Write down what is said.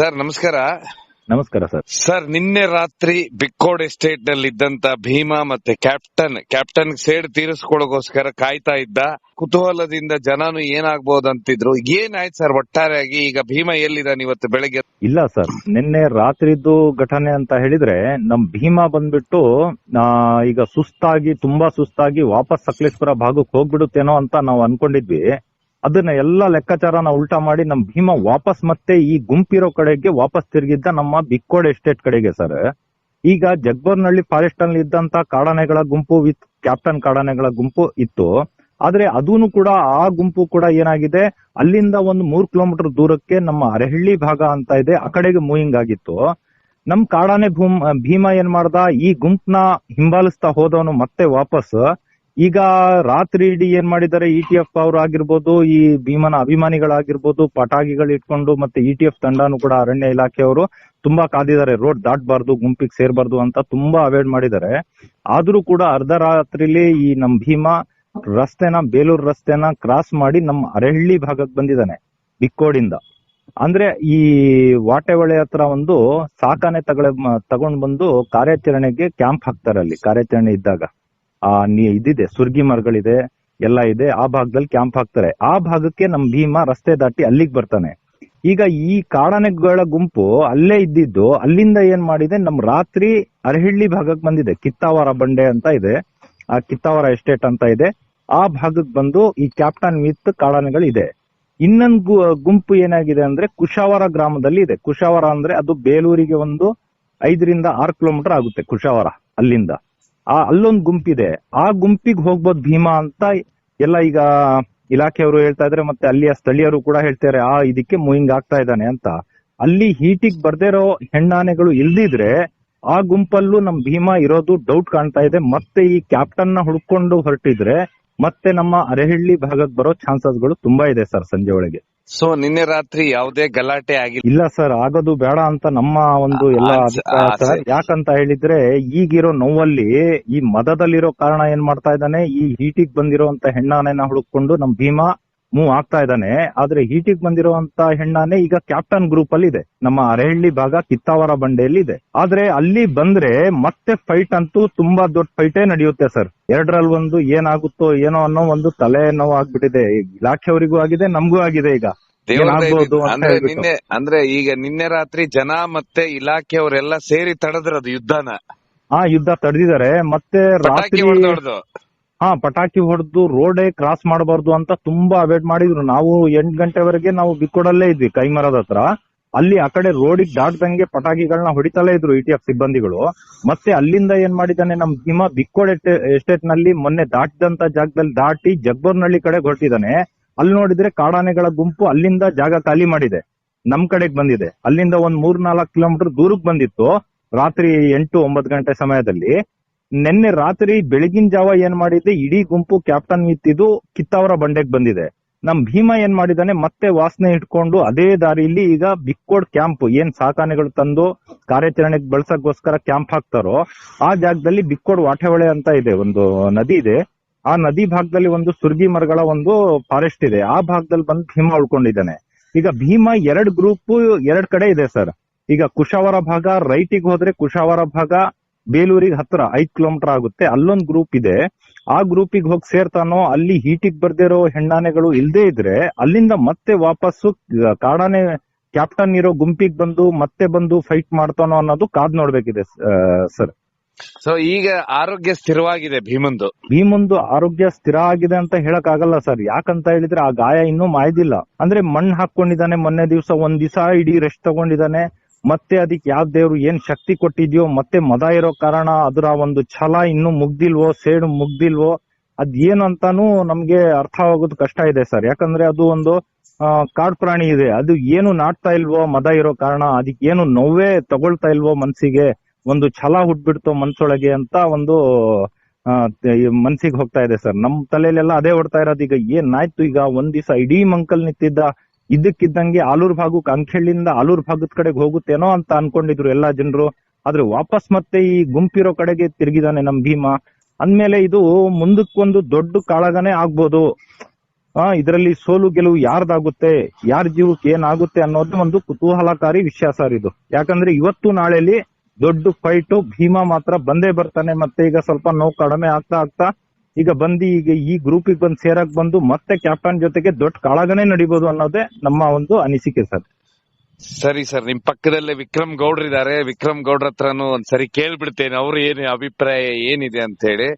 Sir ನಮಸ್ಕಾರ. ನಮಸ್ಕಾರ sir. Sir ನಿನ್ನೆ ರಾತ್ರಿ ಬಿಕ್ಕೋಡ್ ಎಸ್ಟೇಟ್ನಲ್ಲಿ ಇದ್ದಂತ ಭೀಮಾ ಮತ್ತೆ ಕ್ಯಾಪ್ಟನ್ ಕ್ಯಾಪ್ಟನ್ ಸೇಡ್ ತೀರಿಸ್ಕೊಳ್ಳೋಕೋಸ್ಕರ ಕಾಯ್ತಾ ಇದ್ದ. ಕುತೂಹಲದಿಂದ ಜನನು ಏನಾಗ್ಬೋದಂತಿದ್ರು? ಏನಾಯ್ತು ಸರ್ ಒಟ್ಟಾರೆಯಾಗಿ? ಈಗ ಭೀಮಾ ಎಲ್ಲಿದ್ದಾನೆ ಇವತ್ತು ಬೆಳಗ್ಗೆ? ಇಲ್ಲ ಸರ್ ನಿನ್ನೆ ರಾತ್ರಿದ್ದು ಘಟನೆ ಅಂತ ಹೇಳಿದ್ರೆ ನಮ್ ಭೀಮಾ ಬಂದ್ಬಿಟ್ಟು ಈಗ ಸುಸ್ತಾಗಿ ತುಂಬಾ ಸುಸ್ತಾಗಿ ವಾಪಸ್ ಸಕಲೇಶ್ಪುರ ಭಾಗಕ್ಕೆ ಹೋಗ್ಬಿಡುತ್ತೇನೋ ಅಂತ ನಾವು ಅನ್ಕೊಂಡಿದ್ವಿ. ಅದನ್ನ ಎಲ್ಲ ಲೆಕ್ಕಾಚಾರನ ಉಲ್ಟಾ ಮಾಡಿ ನಮ್ ಭೀಮ ವಾಪಸ್ ಮತ್ತೆ ಈ ಗುಂಪಿರೋ ಕಡೆಗೆ ವಾಪಸ್ ತಿರುಗಿದ್ದ ನಮ್ಮ ಬಿಕ್ಕೋಡ್ ಎಸ್ಟೇಟ್ ಕಡೆಗೆ ಸರ್. ಈಗ ಜಗ್ಬರ್ನಹಳ್ಳಿ ಫಾರೆಸ್ಟ್ ಅಲ್ಲಿ ಇದ್ದಂತ ಕಾಡಾನೆಗಳ ಗುಂಪು ವಿತ್ ಕ್ಯಾಪ್ಟನ್ ಕಾಡಾನೆಗಳ ಗುಂಪು ಇತ್ತು. ಆದ್ರೆ ಅದೂನು ಕೂಡ ಆ ಗುಂಪು ಕೂಡ ಏನಾಗಿದೆ? ಅಲ್ಲಿಂದ ಒಂದು ಮೂರ್ ಕಿಲೋಮೀಟರ್ ದೂರಕ್ಕೆ ನಮ್ಮ ಅರೆಹಳ್ಳಿ ಭಾಗ ಅಂತ ಇದೆ, ಆ ಕಡೆಗೆ ಮೂವಿಂಗ್ ಆಗಿತ್ತು. ನಮ್ ಕಾಡಾನೆ ಭೂಮ್, ಭೀಮಾ ಏನ್ ಮಾಡ್ದ? ಈ ಗುಂಪ್ನ ಹಿಂಬಾಲಿಸ್ತಾ ಹೋದವನು ಮತ್ತೆ ವಾಪಸ್. ಈಗ ರಾತ್ರಿ ಇಡೀ ಏನ್ ಮಾಡಿದ್ದಾರೆ ಇ ಟಿ ಎಫ್ ಅವರು ಆಗಿರ್ಬೋದು, ಈ ಭೀಮನ ಅಭಿಮಾನಿಗಳಾಗಿರ್ಬೋದು, ಪಟಾಕಿಗಳು ಇಟ್ಕೊಂಡು ಮತ್ತೆ ಇ ಟಿ ಎಫ್ ತಂಡನು ಕೂಡ ಅರಣ್ಯ ಇಲಾಖೆಯವರು ತುಂಬಾ ಕಾದಿದ್ದಾರೆ. ರೋಡ್ ದಾಟಬಾರ್ದು, ಗುಂಪಿಗೆ ಸೇರ್ಬಾರ್ದು ಅಂತ ತುಂಬಾ ಅವಾಯ್ಡ್ ಮಾಡಿದ್ದಾರೆ. ಆದ್ರೂ ಕೂಡ ಅರ್ಧ ರಾತ್ರಿಲಿ ಈ ನಮ್ ಭೀಮ ರಸ್ತೆನ, ಬೇಲೂರು ರಸ್ತೆನ ಕ್ರಾಸ್ ಮಾಡಿ ನಮ್ಮ ಅರೆಹಳ್ಳಿ ಭಾಗಕ್ಕೆ ಬಂದಿದ್ದಾನೆ, ಬಿಕ್ಕೋಡಿಂದ. ಅಂದ್ರೆ ಈ ವಾಟೆಹೊಳೆ ಹತ್ರ ಒಂದು ಸಾಕಾನೆ ತಗಳ ತಗೊಂಡ್ ಬಂದು ಕಾರ್ಯಾಚರಣೆಗೆ ಕ್ಯಾಂಪ್ ಹಾಕ್ತಾರೆ ಅಲ್ಲಿ, ಕಾರ್ಯಾಚರಣೆ ಇದ್ದಾಗ. ಆ ಇದಿದೆ ಸುರ್ಗಿ ಮರಗಳಿದೆ, ಎಲ್ಲ ಇದೆ, ಆ ಭಾಗದಲ್ಲಿ ಕ್ಯಾಂಪ್ ಹಾಕ್ತಾರೆ. ಆ ಭಾಗಕ್ಕೆ ನಮ್ ಭೀಮ ರಸ್ತೆ ದಾಟಿ ಅಲ್ಲಿಗೆ ಬರ್ತಾನೆ. ಈಗ ಈ ಕಾಡಾನೆಗಳ ಗುಂಪು ಅಲ್ಲೇ ಇದ್ದಿದ್ದು, ಅಲ್ಲಿಂದ ಏನ್ ಮಾಡಿದೆ, ನಮ್ ರಾತ್ರಿ ಅರಹಳ್ಳಿ ಭಾಗಕ್ಕೆ ಬಂದಿದೆ. ಕಿತ್ತಾವರ ಬಂಡೆ ಅಂತ ಇದೆ. ಆ ಕಿತ್ತಾವರ ಎಸ್ಟೇಟ್ ಅಂತ ಇದೆ. ಆ ಭಾಗಕ್ಕೆ ಬಂದು ಈ ಕ್ಯಾಪ್ಟನ್ ವಿತ್ ಕಾಡಾನೆಗಳು ಇದೆ ಇನ್ನೊಂದು ಗುಂಪು ಏನಾಗಿದೆ ಅಂದ್ರೆ ಕುಶಾವರ ಗ್ರಾಮದಲ್ಲಿ ಇದೆ. ಕುಶಾವರ ಅಂದ್ರೆ ಅದು ಬೇಲೂರಿಗೆ ಒಂದು ಐದರಿಂದ ಆರು ಕಿಲೋಮೀಟರ್ ಆಗುತ್ತೆ ಕುಶಾವರ ಅಲ್ಲಿಂದ. ಆ, ಅಲ್ಲೊಂದು ಗುಂಪಿದೆ. ಆ ಗುಂಪಿಗೆ ಹೋಗ್ಬೋದು ಭೀಮಾ ಅಂತ ಎಲ್ಲ ಈಗ ಇಲಾಖೆಯವರು ಹೇಳ್ತಾ ಇದ್ರೆ ಮತ್ತೆ ಅಲ್ಲಿಯ ಸ್ಥಳೀಯರು ಕೂಡ ಹೇಳ್ತಾರೆ, ಆ, ಇದಕ್ಕೆ ಮೂವಿಂಗ್ ಆಗ್ತಾ ಇದ್ದಾನೆ ಅಂತ. ಅಲ್ಲಿ ಹೀಟಿಗೆ ಬರ್ದಿರೋ ಹೆಣ್ಣಾನೆಗಳು ಇಲ್ದಿದ್ರೆ ಆ ಗುಂಪಲ್ಲೂ ನಮ್ ಭೀಮಾ ಇರೋದು ಡೌಟ್ ಕಾಣ್ತಾ ಇದೆ. ಮತ್ತೆ ಈ ಕ್ಯಾಪ್ಟನ್ನ ಹುಡ್ಕೊಂಡು ಹೊರಟಿದ್ರೆ ಮತ್ತೆ ನಮ್ಮ ಅರೆಹಳ್ಳಿ ಭಾಗಕ್ಕೆ ಬರೋ ಚಾನ್ಸಸ್ಗಳು ತುಂಬಾ ಇದೆ ಸರ್ ಸಂಜೆ ಒಳಗೆ. ಸೊ ನಿನ್ನೆ ರಾತ್ರಿ ಯಾವುದೇ ಗಲಾಟೆ ಆಗಿಲ್ಲ ಇಲ್ಲ ಸರ್ ಆಗೋದು ಬೇಡ ಅಂತ ನಮ್ಮ ಒಂದು ಎಲ್ಲ ಆ, ಅಭಿಪ್ರಾಯ ಆ, ಸರ್ ಸರಿ. ಯಾಕಂತ ಹೇಳಿದ್ರೆ ಈಗಿರೋ ನೋವಲ್ಲಿ ಈ ಮದದಲ್ಲಿರೋ ಕಾರಣ ಏನ್ ಮಾಡ್ತಾ ಇದ್ದಾನೆ ಈ ಹೀಟಿಗೆ ಬಂದಿರೋಂತ ಹೆಣ್ಣಾನೆನ ಹುಡುಕೊಂಡು ನಮ್ ಭೀಮಾ ಮೂವ್ ಆಗ್ತಾ ಇದ್ದಾನೆ. ಆದ್ರೆ ಹೀಟಿಗೆ ಬಂದಿರುವಂತ ಹೆಣ್ಣಾನೆ ಈಗ ಕ್ಯಾಪ್ಟನ್ ಗ್ರೂಪ್ ಅಲ್ಲಿ ಇದೆ. ನಮ್ಮ ಅರೆಹಳ್ಳಿ ಭಾಗ ಕಿತ್ತಾವರ ಬಂಡೆಯಲ್ಲಿ ಇದೆ. ಆದ್ರೆ ಅಲ್ಲಿ ಬಂದ್ರೆ ಮತ್ತೆ ಫೈಟ್ ಅಂತೂ ತುಂಬಾ ದೊಡ್ಡ ಫೈಟೇ ನಡೆಯುತ್ತೆ ಸರ್ ಎರಡರಲ್ಲಿ ಒಂದು ಏನಾಗುತ್ತೋ ಏನೋ ಅನ್ನೋ ಒಂದು ತಲೆ ನೋವು ಆಗ್ಬಿಟ್ಟಿದೆ. ಇಲಾಖೆಯವರಿಗೂ ಆಗಿದೆ ನಮಗೂ ಆಗಿದೆ ಈಗ. ಅಂದ್ರೆ ನಿನ್ನೆ ಅಂದ್ರೆ ಈಗ ನಿನ್ನೆ ರಾತ್ರಿ ಜನ ಮತ್ತೆ ಇಲಾಖೆಯವರೆಲ್ಲ ಸೇರಿ ತಡೆದ್ರದು ಯುದ್ಧನ. ಆ ಯುದ್ಧ ತಡೆದಿದ್ದಾರೆ. ಮತ್ತೆ ರಾತ್ರಿ ಹಾ, ಪಟಾಕಿ ಹೊಡೆದು ರೋಡೇ ಕ್ರಾಸ್ ಮಾಡಬಾರ್ದು ಅಂತ ತುಂಬಾ ಅವೇಟ್ ಮಾಡಿದ್ರು. ನಾವು ಎಂಟ್ ಗಂಟೆವರೆಗೆ ನಾವು ಬಿಕ್ಕೋಡಲ್ಲೇ ಇದ್ವಿ, ಕೈಮರದ ಹತ್ರ. ಅಲ್ಲಿ ಆ ಕಡೆ ರೋಡಿಗೆ ದಾಟ್ದಂಗೆ ಪಟಾಕಿಗಳನ್ನ ಹೊಡಿತಲೇ ಇದ್ರು ಇಟಿಎಫ್ ಎಫ್ ಸಿಬ್ಬಂದಿಗಳು. ಮತ್ತೆ ಅಲ್ಲಿಂದ ಏನ್ ಮಾಡಿದಾನೆ ನಮ್ ಭೀಮಾ ಬಿಕ್ಕೋಡ್ ಎಸ್ಟೇಟ್ನಲ್ಲಿ ಮೊನ್ನೆ ದಾಟಿದಂತ ಜಾಗದಲ್ಲಿ ದಾಟಿ ಜಗ್ಬರ್ನಳ್ಳಿ ಕಡೆ ಹೊರಟಿದ್ದಾನೆ. ಅಲ್ಲಿ ನೋಡಿದ್ರೆ ಕಾಡಾನೆಗಳ ಗುಂಪು ಅಲ್ಲಿಂದ ಜಾಗ ಖಾಲಿ ಮಾಡಿದೆ. ನಮ್ ಕಡೆಗ್ ಬಂದಿದೆ. ಅಲ್ಲಿಂದ ಒಂದ್ ಮೂರ್ ನಾಲ್ಕು ಕಿಲೋಮೀಟರ್ ದೂರಕ್ಕೆ ಬಂದಿತ್ತು. ರಾತ್ರಿ ಎಂಟು ಒಂಬತ್ತು ಗಂಟೆ ಸಮಯದಲ್ಲಿ. ನಿನ್ನೆ ರಾತ್ರಿ ಬೆಳಗಿನ ಜಾವ ಏನ್ ಮಾಡಿದೆ ಇಡೀ ಗುಂಪು ಕ್ಯಾಪ್ಟನ್ ಇತ್ತಿದ್ದು ಕಿತ್ತಾವರ ಬಂಡೆಗೆ ಬಂದಿದೆ. ನಮ್ ಭೀಮಾ ಏನ್ ಮಾಡಿದಾನೆ? ಮತ್ತೆ ವಾಸನೆ ಇಟ್ಕೊಂಡು ಅದೇ ದಾರಿಯಲ್ಲಿ ಈಗ ಬಿಕ್ಕೋಡ್ ಕ್ಯಾಂಪ್ ಏನ್ ಸಾಕಾನೆಗಳು ತಂದು ಕಾರ್ಯಾಚರಣೆಗೆ ಬಳಸಕ್ಕೋಸ್ಕರ ಕ್ಯಾಂಪ್ ಹಾಕ್ತಾರೋ, ಆ ಜಾಗದಲ್ಲಿ ಬಿಕ್ಕೋಡ್ ವಾಟೆಹೊಳೆ ಅಂತ ಇದೆ, ಒಂದು ನದಿ ಇದೆ. ಆ ನದಿ ಭಾಗದಲ್ಲಿ ಒಂದು ಸುರ್ಗಿ ಮರಗಳ ಒಂದು ಫಾರೆಸ್ಟ್ ಇದೆ. ಆ ಭಾಗದಲ್ಲಿ ಬಂದು ಭೀಮಾ ಉಳ್ಕೊಂಡಿದ್ದಾನೆ. ಈಗ ಭೀಮಾ ಎರಡ್ ಗ್ರೂಪ್ ಎರಡ್ ಕಡೆ ಇದೆ ಸರ್. ಈಗ ಕುಶಾವರ ಭಾಗ ರೈಟಿಗೆ ಹೋದ್ರೆ ಕುಶಾವರ ಭಾಗ ಬೇಲೂರಿಗೆ ಹತ್ರ ಐದ್ ಕಿಲೋಮೀಟರ್ ಆಗುತ್ತೆ. ಅಲ್ಲೊಂದ್ ಗ್ರೂಪ್ ಇದೆ. ಆ ಗ್ರೂಪಿಗೆ ಹೋಗಿ ಸೇರ್ತಾನೋ ಅಲ್ಲಿ ಹೀಟಿಗೆ ಬರ್ದಿರೋ ಹೆಣ್ಣಾನೆಗಳು ಇಲ್ದೇ ಇದ್ರೆ ಅಲ್ಲಿಂದ ಮತ್ತೆ ವಾಪಸ್ಸು ಕಾಡಾನೆ ಕ್ಯಾಪ್ಟನ್ ಇರೋ ಗುಂಪಿಗೆ ಬಂದು ಮತ್ತೆ ಬಂದು ಫೈಟ್ ಮಾಡ್ತಾನೋ ಅನ್ನೋದು ಕಾದ್ ನೋಡ್ಬೇಕಿದೆ ಸರ್. ಸೊ ಈಗ ಆರೋಗ್ಯ ಸ್ಥಿರವಾಗಿದೆ ಭೀಮಂದು. ಭೀಮಂದು ಆರೋಗ್ಯ ಸ್ಥಿರ ಆಗಿದೆ ಅಂತ ಹೇಳಕ್ ಆಗಲ್ಲ ಸರ್. ಯಾಕಂತ ಹೇಳಿದ್ರೆ ಆ ಗಾಯ ಇನ್ನೂ ಮಾಯ್ದಿಲ್ಲ. ಅಂದ್ರೆ ಮಣ್ಣು ಹಾಕೊಂಡಿದ್ದಾನೆ ಮೊನ್ನೆ ದಿವಸ ಒಂದ್ ದಿವಸ ಇಡೀ ರೆಸ್ಟ್ ತಗೊಂಡಿದ್ದಾನೆ. ಮತ್ತೆ ಅದಕ್ಕೆ ಯಾವ ದೇವ್ರು ಏನ್ ಶಕ್ತಿ ಕೊಟ್ಟಿದ್ಯೋ ಮತ್ತೆ ಮದ ಇರೋ ಕಾರಣ ಅದರ ಒಂದು ಛಲ ಇನ್ನು ಮುಗ್ದಿಲ್ವೋ, ಸೇಡು ಮುಗ್ದಿಲ್ವೋ, ಅದ್ ಅಂತಾನು ನಮ್ಗೆ ಅರ್ಥವಾಗೋದು ಕಷ್ಟ ಇದೆ ಸರ್. ಯಾಕಂದ್ರೆ ಅದು ಒಂದು ಕಾಡ್ ಪ್ರಾಣಿ ಇದೆ. ಅದು ಏನು ನಾಟ್ತಾ ಇಲ್ವೋ, ಮದ ಇರೋ ಕಾರಣ, ಅದಕ್ಕೆ ಏನು ನೋವೇ ತಗೊಳ್ತಾ ಇಲ್ವೋ ಮನ್ಸಿಗೆ, ಒಂದು ಛಲ ಹುಟ್ಬಿಡ್ತೋ ಮನ್ಸೊಳಗೆ ಅಂತ ಒಂದು ಮನ್ಸಿಗೆ ಹೋಗ್ತಾ ಇದೆ ಸರ್. ನಮ್ ತಲೆಯಲ್ಲೆಲ್ಲ ಅದೇ ಹೊಡ್ತಾ ಇರೋದು. ಈಗ ಏನಾಯ್ತು? ಈಗ ಒಂದ್ ದಿವಸ ಇಡೀ ಮಂಕಲ್ ನಿಂತಿದ್ದ ಇದ್ದಕ್ಕಿದ್ದಂಗೆ ಆಲೂರ್ ಭಾಗಕ್ಕೆ ಅಂಕೆಳ್ಳಿಂದ ಆಲೂರ್ ಭಾಗದ ಕಡೆಗೆ ಹೋಗುತ್ತೇನೋ ಅಂತ ಅನ್ಕೊಂಡಿದ್ರು ಎಲ್ಲಾ ಜನರು. ಆದ್ರೆ ವಾಪಸ್ ಮತ್ತೆ ಈ ಗುಂಪಿರೋ ಕಡೆಗೆ ತಿರುಗಿದಾನೆ ನಮ್ ಭೀಮಾ. ಅಂದ್ಮೇಲೆ ಇದು ಮುಂದಕ್ಕೊಂದು ದೊಡ್ಡ ಕಾಳಗನೇ ಆಗ್ಬೋದು. ಆ, ಇದರಲ್ಲಿ ಸೋಲು ಗೆಲುವು ಯಾರ್ದಾಗುತ್ತೆ, ಯಾರ ಜೀವಕ್ಕೆ ಏನಾಗುತ್ತೆ ಅನ್ನೋದು ಒಂದು ಕುತೂಹಲಕಾರಿ ವಿಷಯ ಸರ್ ಇದು. ಯಾಕಂದ್ರೆ ಇವತ್ತು ನಾಳೆಲಿ ದೊಡ್ಡ ಫೈಟ್ ಭೀಮಾ ಮಾತ್ರ ಬಂದೇ ಬರ್ತಾನೆ ಮತ್ತೆ ಈಗ ಸ್ವಲ್ಪ ನೋವು ಕಡಿಮೆ ಆಗ್ತಾ ಆಗ್ತಾ ಈಗ ಬಂದು ಈಗ ಈ ಗ್ರೂಪಿಗೆ ಬಂದು ಸೇರಕ್ ಬಂದು ಮತ್ತೆ ಕ್ಯಾಪ್ಟನ್ ಜೊತೆಗೆ ದೊಡ್ಡ ಕಾಳಗನೇ ನಡಿಬಹುದು ಅನ್ನೋದೇ ನಮ್ಮ ಒಂದು ಅನಿಸಿಕೆ ಸರ್. ಸರಿ ಸರ್, ನಿಮ್ ಪಕ್ಕದಲ್ಲೇ ವಿಕ್ರಮ್ ಗೌಡ್ರ ಇದಾರೆ ವಿಕ್ರಮ್ ಗೌಡ್ರ ಹತ್ರನು ಒಂದ್ಸರಿ ಕೇಳ್ಬಿಡ್ತೇನೆ, ಅವ್ರ ಏನು ಅಭಿಪ್ರಾಯ ಏನಿದೆ ಅಂತ ಹೇಳಿ.